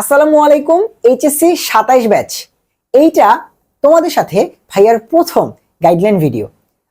আসসালামু আলাইকুম, এইচএসসি সাতাইশ ব্যাচ। এইটা তোমাদের সাথে ভাইয়ার প্রথম গাইডলাইন ভিডিও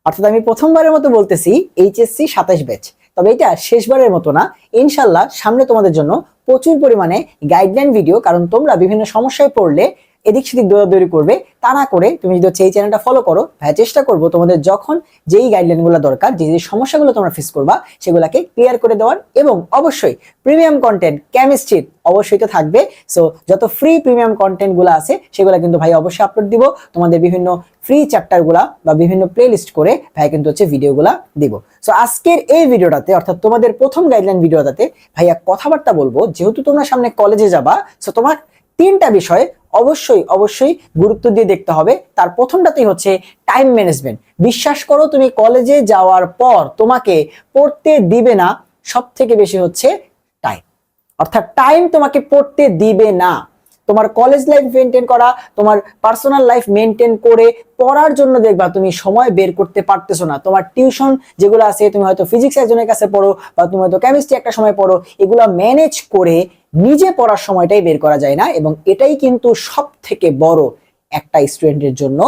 অর্থাৎ আমি প্রথমবারের মতো বলতেছি এইচএসসি সাতাইশ ব্যাচ। তবে এটা শেষবারের মতো না। ইনশাল্লাহ সামনে তোমাদের জন্য প্রচুর পরিমাণে গাইডলাইন ভিডিও কারণ তোমরা বিভিন্ন সমস্যায় পড়লে এদিক সেদিক দৌড়াদৌড়ি করবে, তা না করে তুমি যদি হচ্ছে এই চ্যানেলটা ফলো করো, ভাই, চেষ্টা করব তোমাদের যখন যেই গাইডলাইনগুলো দরকার, যে যে সমস্যাগুলো তোমরা ফেস করবা, সেগুলোকে ক্লিয়ার করে দেওয়ার এবং অবশ্যই প্রিমিয়াম কন্টেন্ট কেমিস্ট্রির অবশ্যই তো থাকবে। সো যত ফ্রি প্রিমিয়াম কন্টেন্টগুলো আছে, সেগুলো কিন্তু ভাই অবশ্যই আপলোড দিব। তোমাদের বিভিন্ন ফ্রি চ্যাপ্টারগুলা বা বিভিন্ন প্লে লিস্ট করে ভাই কিন্তু হচ্ছে ভিডিওগুলা দিব। সো আজকের এই ভিডিওটাতে অর্থাৎ তোমাদের প্রথম গাইডলাইন ভিডিওটাতে ভাইয়া কথাবার্তা বলব। যেহেতু তোমরা সামনে কলেজে যাবা সো তোমার তিনটা বিষয় অবশ্যই অবশ্যই গুরুত্ব দিয়ে দেখতে হবে। তার প্রথমটাতেই হচ্ছে টাইম ম্যানেজমেন্ট বিশ্বাস করো, তুমি কলেজে যাওয়ার পর তোমাকে পড়তে দিবে না সব থেকে বেশি হচ্ছে টাইম অর্থাৎ টাইম তোমাকে পড়তে দিবে না। তোমার কলেজ লাইফ মেনটেন করা, তোমার পার্সোনাল লাইফ মেনটেন করে পড়ার জন্য দেখবা তুমি সময় বের করতে পারতেছো না। তোমার টিউশন যেগুলো আছে, তুমি হয়তো ফিজিক্স একজনের কাছে পড়ো বা তুমি হয়তো কেমিস্ট্রি একটা সময় পড়ো, এগুলো ম্যানেজ করে নিজে পড়ার সময়টাই বের করা যায় না এবং এটাই কিন্তু সব থেকে বড় একটা স্টুডেন্টের জন্য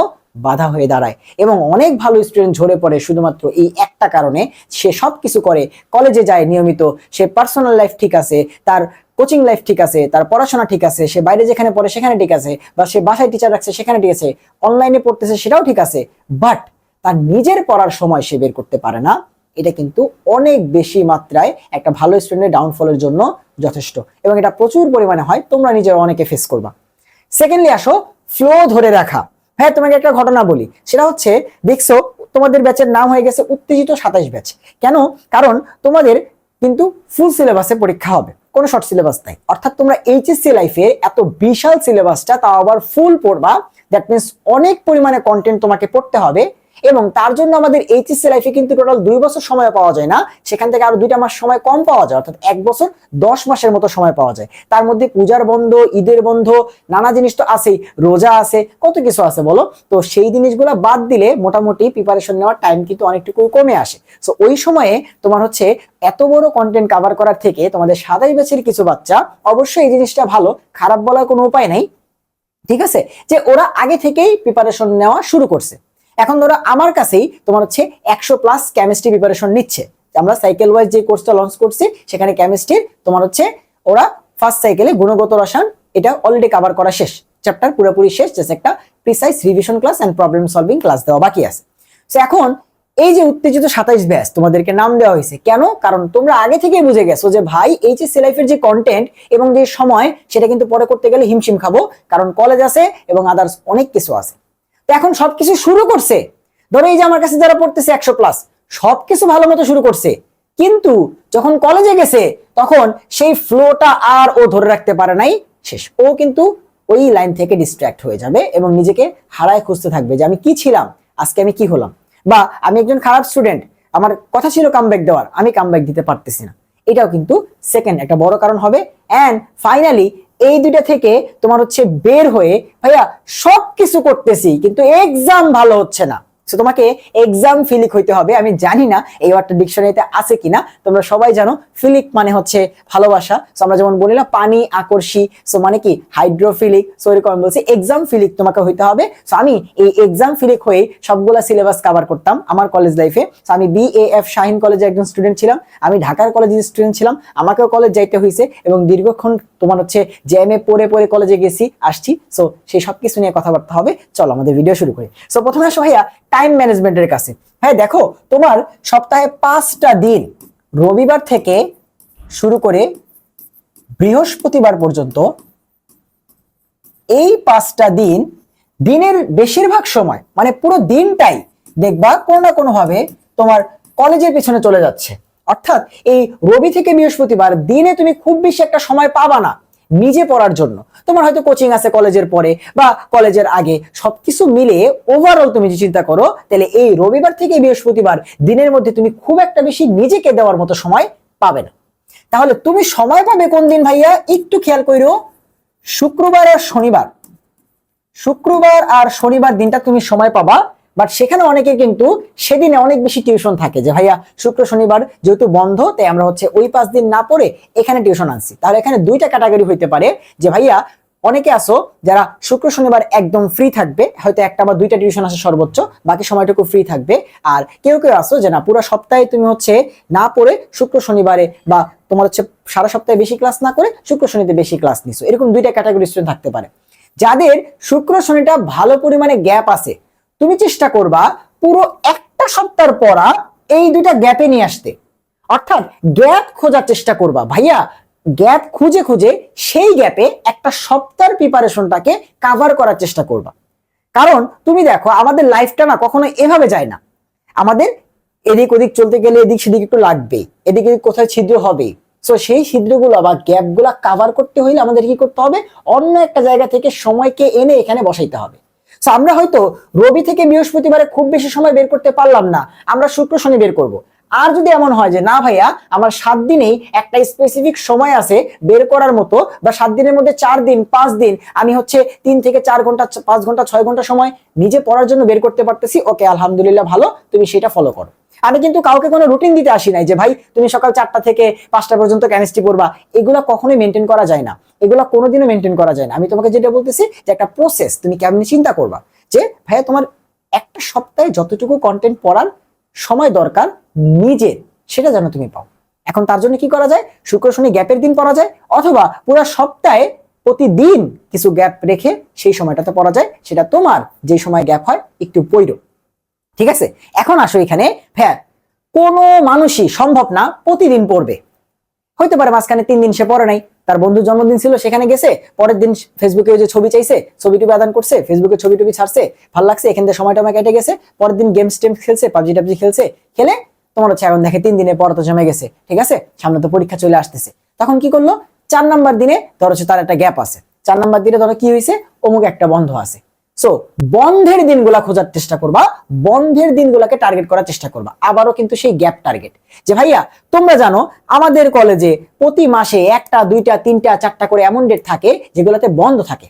বাধা হয়ে দাঁড়ায়। এবং অনেক ভালো স্টুডেন্ট ঝরে পড়ে শুধুমাত্র এই একটা কারণে। সে সব কিছু করে কলেজে যায় নিয়মিত, সে পার্সোনাল লাইফ ঠিক আছে, তার কোচিং লাইফ ঠিক আছে, তার পড়াশোনা ঠিক আছে, সে বাইরে যেখানে পড়ে সেখানে ঠিক আছে, বা সে বাসায় টিচার রাখছে সেখানে ঠিক আছে অনলাইনে পড়তেছে সেটাও ঠিক আছে বাট তার নিজের পড়ার সময় সে বের করতে পারে না। এটা কিন্তু অনেক বেশি মাত্রায় একটা ভালো স্টুডেন্টের ডাউনফলের জন্য যথেষ্ট। এবং এটা প্রচুর পরিমাণে হয়, তোমরা নিজের অনেকে ফেস করবা। সেকেন্ডলি আসো ফ্লো ধরে রাখা। হ্যাঁ তোমাকে একটা ঘটনা বলি। সেটা হচ্ছে, দেখছ, তোমাদের ব্যাচের নাম হয়ে গেছে উত্তেজিত সাতাইশ ব্যাচ কেন? কারণ তোমাদের কিন্তু ফুল সিলেবাসে পরীক্ষা হবে। কোনো শর্ট সিলেবাস নাই। অর্থাৎ তোমরা এইচএসসি লাইফে এত বিশাল সিলেবাসটা তাও আবার ফুল পড়বা। দ্যাট মিনস অনেক পরিমাণে কন্টেন্ট তোমাকে পড়তে হবে। এবং তার জন্য আমাদের এইচএসসি লাইফে কিন্তু টোটাল দুই বছর সময় পাওয়া যায় না। সেখান থেকে আরও দুইটা মাস সময় কম পাওয়া যায়, অর্থাৎ এক বছর দশ মাসের মতো সময় পাওয়া যায়। তার মধ্যে পূজার বন্ধ, ঈদের বন্ধ, নানা জিনিস তো আছেই, রোজা আছে, কত কিছু আছে বলো? তো সেই জিনিসগুলো বাদ দিলে মোটামুটি প্রিপারেশন নেওয়ার টাইম কিন্তু অনেকটুকু কমে আসে। সো ওই সময়ে তোমার হচ্ছে এত বড় কন্টেন্ট কাভার করার থেকে তোমাদের সাদাই ব্যাচের কিছু বাচ্চা অবশ্যই এই জিনিসটা ভালো, খারাপ বলার কোনো উপায় নাই। ঠিক আছে? যে ওরা আগে থেকেই প্রিপারেশন নেওয়া শুরু করছে। এখন ধরো আমার কাছেই তোমার হচ্ছে একশো প্লাস কেমিস্ট্রি প্রিপারেশন নিচ্ছে। আমরা সাইকেল ওয়াইজ যে কোর্সটা লঞ্চ করছি, সেখানে কেমিস্ট্রির তোমার হচ্ছে ওরা ফার্স্ট সাইকেলে গুণগত রসায়ন, এটা অলরেডি কভার করা শেষ। চ্যাপ্টার পুরোপুরি শেষ জাস্ট একটা precise revision class and problem solving class দেওয়া বাকি আছে। তো এখন এই যে উত্তেজিত সাতাইশ ব্যাস, তোমাদেরকে নাম দেওয়া হয়েছে, কেন? কারণ তোমরা আগে থেকেই বুঝে গেছো যে ভাই এইচএসসি লাইফের যে কন্টেন্ট এবং যে সময়, সেটা কিন্তু পরে করতে গেলে হিমশিম খাব, কারণ কলেজ আছে এবং আদার্স অনেক কিছু আছে। এখন সবকিছু শুরু করছে। ধরো এই যে আমার কাছে যারা পড়তেছে একশো প্লাস সবকিছু ভালো মতো শুরু করছে। কিন্তু যখন কলেজে গেছে, তখন সেই ফ্লোটা আর ও ধরে রাখতে পারে নাই। শেষ। ও কিন্তু ওই লাইন থেকে ডিস্ট্র্যাক্ট হয়ে যাবে এবং নিজেকে হারায় খুঁজতে থাকবে যে আমি কি ছিলাম, আজকে আমি কি হলাম। বা আমি একজন খারাপ স্টুডেন্ট আমার কথা ছিল কামব্যাক দেওয়ার, আমি কামব্যাক দিতে পারতেছি না। এটাও কিন্তু সেকেন্ড একটা বড় কারণ হবে। অ্যান্ড ফাইনালি এই দুইটা থেকে তোমার হচ্ছে বের হয়ে, ভাইয়া সব কিছু করতেছি, কিন্তু এক্সাম ভালো হচ্ছে না। So, তোমাকে এক্সাম ফিলিক হইতে হবে। আমি জানি না এই ওয়ার্ডটা ডিকশনারিতে আছে কিনা। তোমরা সবাই জানো ফিলিক মানে হচ্ছে ভালোবাসা। সো আমরা যেমন বলি না পানি আকর্ষী সো মানে কি হাইড্রোফিলিক সো এরকম আমি বলছি এক্সাম ফিলিক তোমাকে হইতে হবে। সো আমি এই এক্সাম ফিলিক হয়ে সবগুলা সিলেবাস কভার করতাম আমার কলেজ লাইফে সো আমি বি এ এফ শাহিন কলেজে একজন স্টুডেন্ট ছিলাম। আমি ঢাকার কলেজের স্টুডেন্ট ছিলাম আমাকেও কলেজ যাইতে হয়েছে এবং দীর্ঘক্ষণ তোমার হচ্ছে জ্যামে পড়ে পড়ে কলেজে গেছি আসছি। সো সেই সব কিছু নিয়ে কথাবার্তা হবে। চলো আমাদের ভিডিও শুরু করি। সো প্রথমে আসো ভাইয়া টাইম ম্যানেজমেন্টের কাছে। হ্যাঁ দেখো, তোমার সপ্তাহে পাঁচটা দিন, রবিবার থেকে শুরু করে বৃহস্পতিবার পর্যন্ত এই পাঁচটা দিন দিনের বেশিরভাগ সময় মানে পুরো দিনটাই দেখবা কোনো না কোনোভাবে তোমার কলেজের পিছনে চলে যাচ্ছে। অর্থাৎ এই রবি থেকে বৃহস্পতিবার দিনে তুমি খুব বেশি একটা সময় পাবা না। নিজে পড়ার জন্য। তোমার হয়তো কোচিং আছে কলেজের পরে বা কলেজের আগে, সবকিছু মিলে ওভারঅল তুমি যদি চিন্তা করো, তাহলে এই রবিবার থেকে বৃহস্পতিবার দিনের মধ্যে তুমি খুব একটা বেশি নিজেকে দেওয়ার মতো সময় পাবে না। তাহলে তুমি সময় পাবে কোন দিন ভাইয়া? একটু খেয়াল করো শুক্রবার আর শনিবার। শুক্রবার আর শনিবার দিনটা তুমি সময় পাবা বাট সেখানে অনেকে কিন্তু সেদিনে অনেক বেশি টিউশন থাকে যে, ভাইয়া, শুক্র, শনিবার যেহেতু বন্ধ, তাই আমরা হচ্ছে ওই পাঁচ দিন না পড়ে এখানে টিউশন আনছি। তাহলে এখানে দুইটা ক্যাটাগরি হইতে পারে যে, ভাইয়া, অনেকে আসো যারা শুক্র, শনিবার একদম ফ্রি থাকবে, হয়তো একটা বা দুইটা টিউশন আসে সর্বোচ্চ, বাকি সময়টুকু ফ্রি থাকবে। আর কেউ কেউ আসো যে, না, পুরো সপ্তাহে তুমি হচ্ছে না পড়ে শুক্র, শনিবারে বা তোমার হচ্ছে সারা সপ্তাহে বেশি ক্লাস না করে শুক্র, শনিতে বেশি ক্লাস নিছো। এরকম দুইটা ক্যাটাগরি স্টুডেন্ট থাকতে পারে। যাদের শুক্র, শনিটা ভালো পরিমাণে গ্যাপ আছে তুমি চেষ্টা করবা পুরো একটা সপ্তাহ পড়া এই দুইটা গ্যাপে নিয়ে আসতে। অর্থাৎ গ্যাপ খোঁজার চেষ্টা করবা। ভাইয়া গ্যাপ খুঁজে খুঁজে সেই গ্যাপে একটা সপ্তাহের প্রিপারেশনটাকে কাভার করার চেষ্টা করবা। কারণ তুমি দেখো, আমাদের লাইফটা না কখনো এভাবে যায় না। আমাদের এদিক ওদিক চলতে গেলে এদিক সেদিক একটু লাগবেই এদিক এদিক কোথায় ছিদ্র হবেই সো সেই ছিদ্রগুলো বা গ্যাপগুলো কাভার করতে হইলে আমাদের কি করতে হবে? অন্য একটা জায়গা থেকে সময়কে এনে এখানে বসাইতে হবে। আমরা হয়তো রবি থেকে বৃহস্পতিবারে খুব বেশি সময় বের করতে পারলাম না আমরা শুক্র শনি বের করব। আর যদি এমন হয় যে, না ভাইয়া, আমার সাত দিনেই একটা স্পেসিফিক সময় আছে বের করার মতো, বা সাত দিনের মধ্যে চার দিন, পাঁচ দিন, আমি হচ্ছে তিন থেকে চার ঘণ্টা, পাঁচ ঘণ্টা, ছয় ঘণ্টা সময় নিজে পড়ার জন্য বের করতে পারতেছি, ওকে, আলহামদুলিল্লাহ ভালো, তুমি সেটা ফলো করো। আমি কিন্তু কাউকে কোনো রুটিন দিতে আসি নাই যে, ভাই, তুমি সকাল চারটা থেকে পাঁচটা পর্যন্ত কেমিস্ট্রি পড়বা। এগুলো কখনোই মেনটেন করা যায় না। এগুলা কোনোদিনও মেনটেন করা যায় না। আমি তোমাকে যেটা বলতেছি যে, একটা প্রসেস তুমি কেমনি চিন্তা করবা? যে, ভাইয়া, তোমার একটা সপ্তাহে যতটুকু কন্টেন্ট পড়ার সময় দরকার নিজের সেটা যেন তুমি পাও। এখন তার জন্য কি করা যায়? শুক্র শনি গ্যাপের দিন পড়া যায়, অথবা পুরো সপ্তাহে প্রতিদিন কিছু গ্যাপ রেখে সেই সময়টাতে পড়া যায়, সেটা তোমার যে সময় গ্যাপ হয়, একটু পৈর। ঠিক আছে? এখন আসো এখানে হ্যাঁ কোনো মানুষই সম্ভব না প্রতিদিন পড়বে। হইতে পারে মাঝখানে তিন দিন সে পড়ে নাই, তার বন্ধুর জন্মদিন ছিল, সেখানে গেছে, পরের দিন ফেসবুকে যে ছবি চাইছে, ছবি টুবি আদান করছে, ফেসবুকে ছবি টুবি ছাড়ছে, ভালো লাগছে, এখান থেকে সময় টময় কেটে গেছে, পরের দিন গেমস টেম খেলছে, পাবজি টাবজি খেলছে, খেলে তোমার হচ্ছে এখন দেখে তিন দিনে পড়া তো জমে গেছে, ঠিক আছে? সামনে তো পরীক্ষা চলে আসতেছে। তখন কি করল? চার নাম্বার দিনে ধরো তার একটা গ্যাপ আছে। চার নাম্বার দিনে ধরো কি হয়েছে? অমুক একটা বন্ধ আছে। সো বন্ধের দিনগুলা খোঁজার চেষ্টা করবা, বন্ধের দিনগুলাকে টার্গেট করার চেষ্টা করবা। আবারও কিন্তু সেই গ্যাপ টার্গেট যে ভাইয়া, তোমরা জানো, আমাদের কলেজে প্রতি মাসে একটা, দুইটা, তিনটা, চারটা করে এমন ডেট থাকে যেগুলোতে বন্ধ থাকে।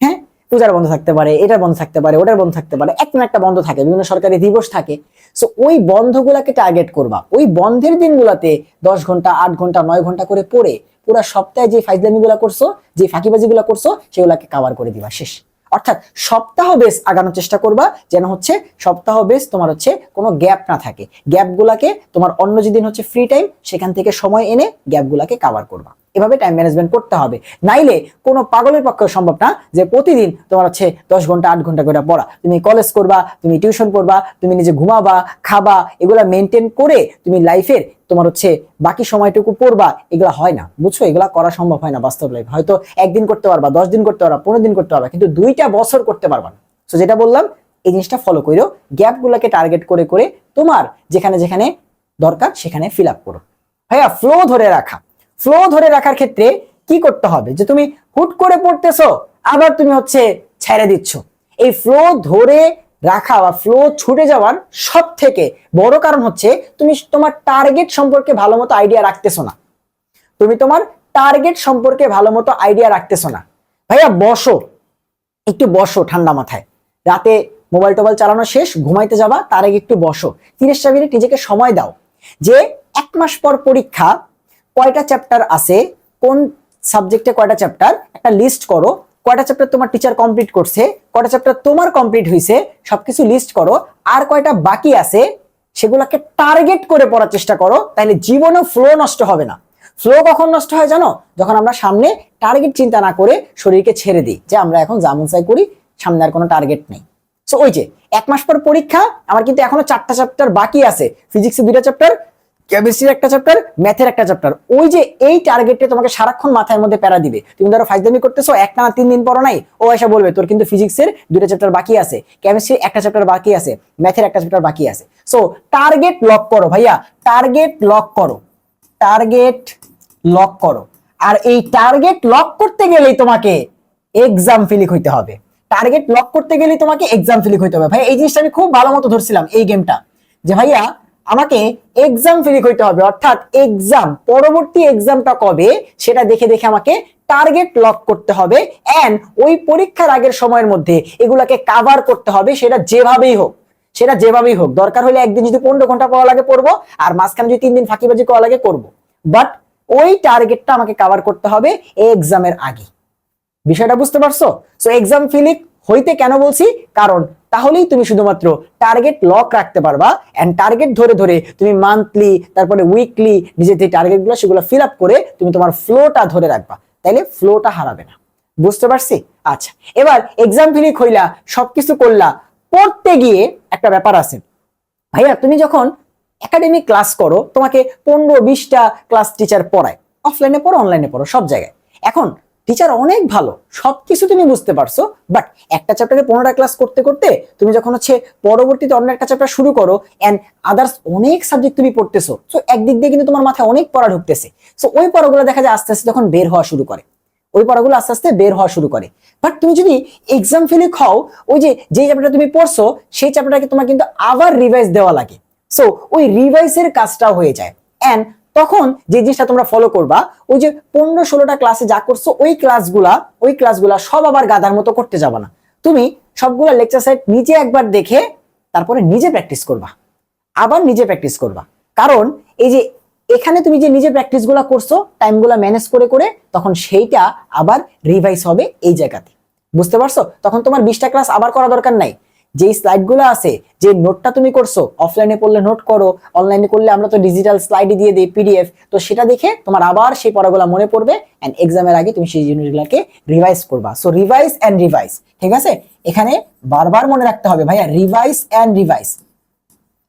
হ্যাঁ? পূজার বন্ধ থাকতে পারে, এটার বন্ধ থাকতে পারে, ওটার বন্ধ থাকতে পারে একটা না একটা বন্ধ থাকে, বিভিন্ন সরকারি দিবস থাকে। সো ওই বন্ধগুলাকে টার্গেট করবা। ওই বন্ধের দিনগুলোতে দশ ঘণ্টা, আট ঘণ্টা, নয় ঘণ্টা করে পড়ে পুরো সপ্তাহে যে ফাইজলামিগুলো করছ, যে ফাঁকিবাজিগুলো করছ, সেগুলোকে কাভার করে দিবা, শেষ। অর্থাৎ সপ্তাহ বেস আগানোর চেষ্টা করবা, যেন হচ্ছে সপ্তাহ বেস তোমার হচ্ছে কোনো গ্যাপ না থাকে। গ্যাপগুলাকে তোমার অন্য যেদিন হচ্ছে ফ্রি টাইম সেখান থেকে সময় এনে গ্যাপগুলাকে কাভার করবা। এভাবে টাইম ম্যানেজমেন্ট করতে হবে। নাইলে কোনো পাগলের পক্ষে সম্ভব না যে প্রতিদিন তোমার হচ্ছে দশ ঘণ্টা, আট ঘণ্টা করে পড়া। তুমি কলেজ করবা, তুমি টিউশন করবা, তুমি নিজে ঘুমাবা, খাবা, এগুলা মেনটেন করে তুমি লাইফের তোমার হচ্ছে বাকি সময়টুকু পড়বা, এগুলা হয় না। বুঝছ? এগুলা করা সম্ভব হয় না বাস্তব লাইফ হয়তো একদিন করতে পারবা, দশ দিন করতে পারবা, পনেরো দিন করতে পারবা, কিন্তু দুইটা বছর করতে পারবা না। তো যেটা বললাম, এই জিনিসটা ফলো করো গ্যাপগুলোকে টার্গেট করে করে তোমার যেখানে যেখানে দরকার সেখানে ফিল আপ করো। ভাইয়া ফ্লো ধরে রাখা। ফ্লো ধরে রাখার ক্ষেত্রে কি করতে হবে? যে তুমি হুট করে পড়তেছো, আবার তুমি হচ্ছে ছেড়ে দিচ্ছ। এই ফ্লো ধরে রাখা বা ফ্লো ছুটে যাওয়ার সব থেকে বড় কারণ হচ্ছে তুমি তোমার টার্গেট সম্পর্কে ভালো মতো আইডিয়া রাখতেছো না। তুমি তোমার টার্গেট সম্পর্কে ভালো মতো আইডিয়া রাখতেছো না। ভাইয়া, বসো। একটু বসো ঠান্ডা মাথায়। রাতে মোবাইল টোবাইল চালানো শেষ, ঘুমাইতে যাবা, তার আগে একটু বসো। তিরিশটা মিনিট নিজেকে সময় দাও। যে এক মাস পর পরীক্ষা কয়টা চ্যাপ্টার আছে? কোন সাবজেক্টে কয়টা চ্যাপ্টার একটা লিস্ট করো। কয়টা চ্যাপ্টার তোমার টিচার কমপ্লিট করছে? কয়টা চ্যাপ্টার তোমার কমপ্লিট হয়েছে সবকিছু লিস্ট করো। আর কয়টা বাকি আছে? সেগুলোকে টার্গেট করে পড়ার চেষ্টা করো। তাহলে জীবনেও ফ্লো নষ্ট হবে না। ফ্লো কখন নষ্ট হয় জানো? যখন আমরা সামনে টার্গেট চিন্তা না করে শরীরকে ছেড়ে দিই, যে আমরা এখন জামুন চাই করি, সামনে আর কোনো টার্গেট নেই। সো ওই যে, এক মাস পর পরীক্ষা, আমার কিন্তু এখনও চারটা চ্যাপ্টার বাকি আছে। ফিজিক্সের দুইটা চ্যাপ্টার কেমিস্ট্রির একটা চ্যাপ্টার ম্যাথের একটা চ্যাপ্টার ওই যে এই টার্গেটে তোমাকে সারাক্ষণ মাথার মধ্যে প্যারা দিবে। তুমি ধরো ফাইজদামি করতেছো একটা না তিন দিন পরও নাই, ও এসে বলবে, তোর কিন্তু ফিজিক্সের দুইটা চ্যাপ্টার বাকি আছে কেমিস্ট্রির একটা চ্যাপ্টার বাকি আছে ম্যাথের একটা চ্যাপ্টার বাকি আছে। সো টার্গেট লক করো ভাইয়া টার্গেট লক করো টার্গেট লক করো। আর এই টার্গেট লক করতে গেলেই তোমাকে এক্সাম ফিলিক হইতে হবে। টার্গেট লক করতে গেলেই তোমাকে এক্সাম ফিলিক হইতে হবে। ভাই এই জিনিসটা আমি খুব ভালো মতো ধরছিলাম এই গেমটা যে ভাইয়া আমাকে এক্সাম ফিলিক হইতে হবে, অর্থাৎ এক্সাম পরবর্তী এক্সামটা কবে সেটা দেখে দেখে আমাকে টার্গেট লক করতে হবে এন্ড ওই পরীক্ষার আগের সময়ের মধ্যে এগুলাকে কাভার করতে হবে, সেটা যেভাবেই হোক, সেটা যেভাবেই হোক, দরকার হলে একদিন যদি পনেরো ঘণ্টা পড়া লাগে পড়ব, আর মাঝখানে যদি তিন দিন ফাঁকিবাজি করা লাগে করব। বাট ওই টার্গেটটা আমাকে কাভার করতে হবে এই এক্সামের আগে। বিষয়টা বুঝতে পারছ? সো এক্সাম ফিলিক হইতে কেন বলছি? কারণ তাহলেই তুমি শুধুমাত্র টার্গেট লক রাখতে পারবা এন্ড টার্গেট ধরে ধরে তুমি মান্থলি তারপরে উইকলি নিজের যে টার্গেটগুলো সেগুলো ফিল আপ করে তুমি তোমার ফ্লোটা ধরে রাখবা। তাইলে ফ্লোটা হারাবে না। বুঝতে পারছি? আচ্ছা এবার এক্সাম ফিলিক হইলা, সবকিছু করলা, পড়তে গিয়ে একটা ব্যাপার আছে। ভাইয়া, তুমি যখন একাডেমিক ক্লাস করো, তোমাকে পনেরো, বিশটা ক্লাস টিচার পড়ায়। অফলাইনে পড়ো অনলাইনে পড়ো, সব জায়গায়। এখন টিচার অনেক ভালো, সবকিছু তুমি বুঝতে পারছ বাট একটা চ্যাপ্টারে পনেরোটা ক্লাস করতে করতে তুমি যখন হচ্ছে পরবর্তীতে অন্য একটা চ্যাপ্টার শুরু করো অ্যান্ড আদার্স অনেক সাবজেক্ট তুমি পড়তেছো সো একদিক দিয়ে কিন্তু তোমার মাথায় অনেক পড়া ঢুকতেছে সো ওই পড়াগুলো দেখা যায় আস্তে আস্তে যখন বের হওয়া শুরু করে, ওই পড়াগুলো আস্তে আস্তে বের হওয়া শুরু করে বাট তুমি যদি এক্সাম ফেলে খাও, ওই যে যে চ্যাপ্টারটা তুমি পড়ছো, সেই চ্যাপ্টারটাকে তোমার কিন্তু আবার রিভাইজ দেওয়া লাগে সো ওই রিভাইসের কাজটাও হয়ে যায় অ্যান্ড তখন যে জিনিসটা তোমরা ফলো করবা, ওই যে পনেরো ষোলোটা ক্লাসে যা করছ, ওই ক্লাসগুলা ওই ক্লাসগুলা সব আবার গাদার মতো করতে যাবা না। তুমি সবগুলা লেকচার সাইট নিজে একবার দেখে তারপরে নিজে প্র্যাকটিস করবা। আবার নিজে প্র্যাকটিস করবা। কারণ এই যে এখানে তুমি যে নিজে প্র্যাকটিসগুলো করছ টাইমগুলো ম্যানেজ করে করে, তখন সেইটা আবার রিভাইজ হবে এই জায়গাতে। বুঝতে পারছ? তখন তোমার বিশটা ক্লাস আবার করা দরকার নাই। যেই স্লাইডগুলো আছে, যে নোটটা তুমি করছ অফলাইনে করলে নোট করো অনলাইনে করলে আমরা তো ডিজিটাল স্লাইড দিয়ে দিই পিডিএফ তো সেটা দেখে তোমার আবার সেই পড়াগুলো মনে পড়বে অ্যান্ড এক্সামের আগে তুমি সেই জিনিসগুলোকে রিভাইজ করবা। সো রিভাইজ অ্যান্ড রিভাইজ ঠিক আছে? এখানে বারবার মনে রাখতে হবে ভাইয়া রিভাইজ অ্যান্ড রিভাইজ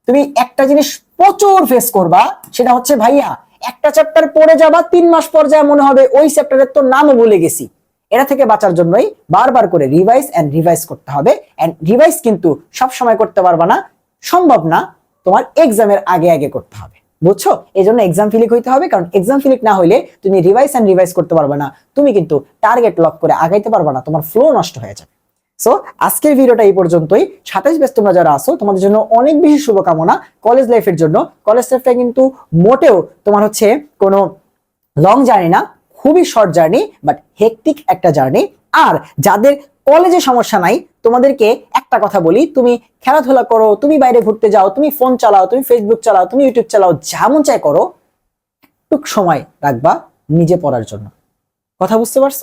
তুমি একটা জিনিস প্রচুর ফেস করবা, সেটা হচ্ছে ভাইয়া, একটা চ্যাপ্টার পড়ে যাবা, তিন মাস পর যায় মনে হবে, ওই চ্যাপ্টারের তো নামও ভুলে গেছি। এটা থেকে বাঁচার জন্যই বারবার করে রিভাইজ এন্ড রিভাইজ করতে হবে। এন্ড রিভাইজ কিন্তু সব সময় করতে পারবা না, সম্ভব না, তোমার এক্সামের আগে আগে করতে হবে। বুঝছ? এই জন্য এক্সাম ফিলিক হইতে হবে, কারণ এক্সাম ফিলিক না হইলে তুমি রিভাইজ এন্ড রিভাইজ করতে পারবে না। তুমি কিন্তু টার্গেট লক করে আগাইতে পারবে না, তোমার ফ্লো নষ্ট হয়ে যাবে। সো আজকের ভিডিওটা এই পর্যন্তই। সাতাইশ বেশ তোমরা যারা আসো তোমাদের জন্য অনেক বেশি শুভকামনা। কলেজ লাইফের জন্য কলেজ লাইফটা কিন্তু মোটেও তোমার হচ্ছে কোনো লং জার্নি না। খুবই শর্ট জার্নি বাট হেকটিক একটা জার্নি আর যাদের কলেজে সমস্যা নাই, তোমাদেরকে একটা কথা বলি, তুমি খেলাধুলা করো, তুমি বাইরে ঘুরতে যাও, তুমি ফোন চালাও, তুমি ফেসবুক চালাও, তুমি ইউটিউব চালাও, যেমন চাই করো একটু সময় রাখবা নিজে পড়ার জন্য। কথা বুঝতে পারছ?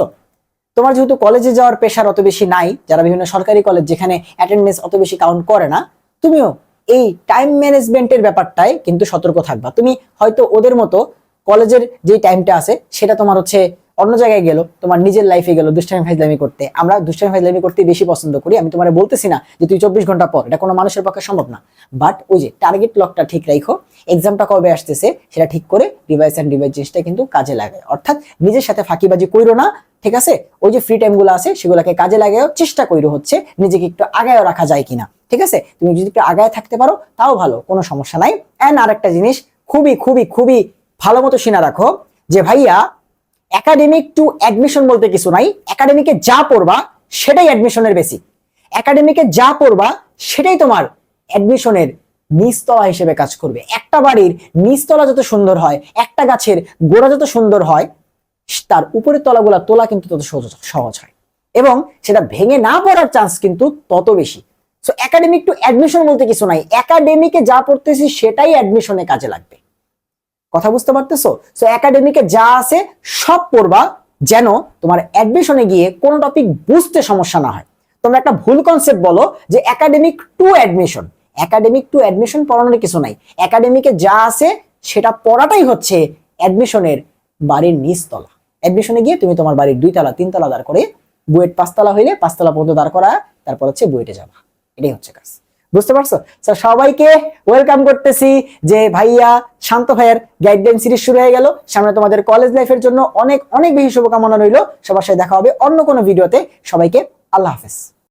তোমার যেহেতু কলেজে যাওয়ার পেশার অত বেশি নাই, যারা বিভিন্ন সরকারি কলেজ যেখানে অ্যাটেন্ডেন্স অত বেশি কাউন্ট করে না, তুমিও এই টাইম ম্যানেজমেন্টের ব্যাপারটাই কিন্তু সতর্ক থাকবা। তুমি হয়তো ওদের মতো কলেজের যে টাইমটা আছে, সেটা তোমার হচ্ছে অন্য জায়গায় গেল, তোমার নিজের লাইফে গেল দুষ্টামি ফাইজলামি করতে। আমরা দুষ্টামি ফাইজলামি করতে বেশি পছন্দ করি। আমি তোমার বলতেছি না যে তুই চব্বিশ ঘণ্টা পর এটা কোনো মানুষের পক্ষে সম্ভব না। বাট ওই যে টার্গেট লকটা ঠিক রাখো এক্সামটা কবে আসতেছে সেটা ঠিক করে রিভাইস অ্যান্ড রিভাইজ জিনিসটা কিন্তু কাজে লাগে অর্থাৎ নিজের সাথে ফাঁকিবাজি কইরো না, ঠিক আছে? ওই যে ফ্রি টাইমগুলো আছে, সেগুলোকে কাজে লাগাও চেষ্টা কইরো হচ্ছে, নিজেকে একটু আগায় রাখা যায় কিনা। ঠিক আছে? তুমি যদি একটু আগায় থাকতে পারো, তাও ভালো, কোনো সমস্যা নাই। অ্যান্ড আরেকটা জিনিস, খুবই খুবই খুবই ভালো মতো শোনা রাখো যে ভাইয়া একাডেমিক টু অ্যাডমিশন বলতে কিছু নাই। একাডেমিকে যা পড়বা, সেটাই অ্যাডমিশনের বেসিক একাডেমিকে যা পড়বা, সেটাই তোমার অ্যাডমিশনের নিচতলা হিসেবে কাজ করবে। একটা বাড়ির নিচতলা যত সুন্দর হয়, একটা গাছের গোড়া যত সুন্দর হয়, তার উপরের তলাগুলা, তোলা কিন্তু তত সহজ সহজ হয়। এবং সেটা ভেঙে না পড়ার চান্স কিন্তু তত বেশি। সো একাডেমিক টু অ্যাডমিশন বলতে কিছু নাই। একাডেমিকে যা পড়তেছি, সেটাই অ্যাডমিশনে কাজে লাগবে। কথা বুঝতে পারতেছো? সো একাডেমিকে যা আছে, সব পড়বা যেন তোমার অ্যাডমিশনে গিয়ে কোনো টপিক বুঝতে সমস্যা না হয়। তোমরা একটা ভুল কনসেপ্ট বলো যে academic to admission academic to admission পড়ানোর কিছু নাই। একাডেমিকে যা আছে, সেটা পড়াটাই হচ্ছে অ্যাডমিশনের বাড়ির নিচতলা। অ্যাডমিশনে গিয়ে তুমি তোমার বাড়ির দুই তলা তিন তলা দাঁড় করে, বুয়েট পাঁচতলা হইলে পাঁচতলা পর্যন্ত দাঁড় করা তারপর হচ্ছে বুয়েটে যাবা। এটাই হচ্ছে কাজ। বুঝতে পারছ? সবাইকে ওয়েলকাম করতেছি যে ভাইয়া শান্ত ভাইয়ের গাইডলাইন সিরিজ শুরু হয়ে গেল। সামনে তোমাদের কলেজ লাইফের জন্য অনেক অনেক বেশি শুভকামনা রইল। সবার সাথে দেখা হবে অন্য কোনো ভিডিওতে সবাইকে আল্লাহ হাফেজ।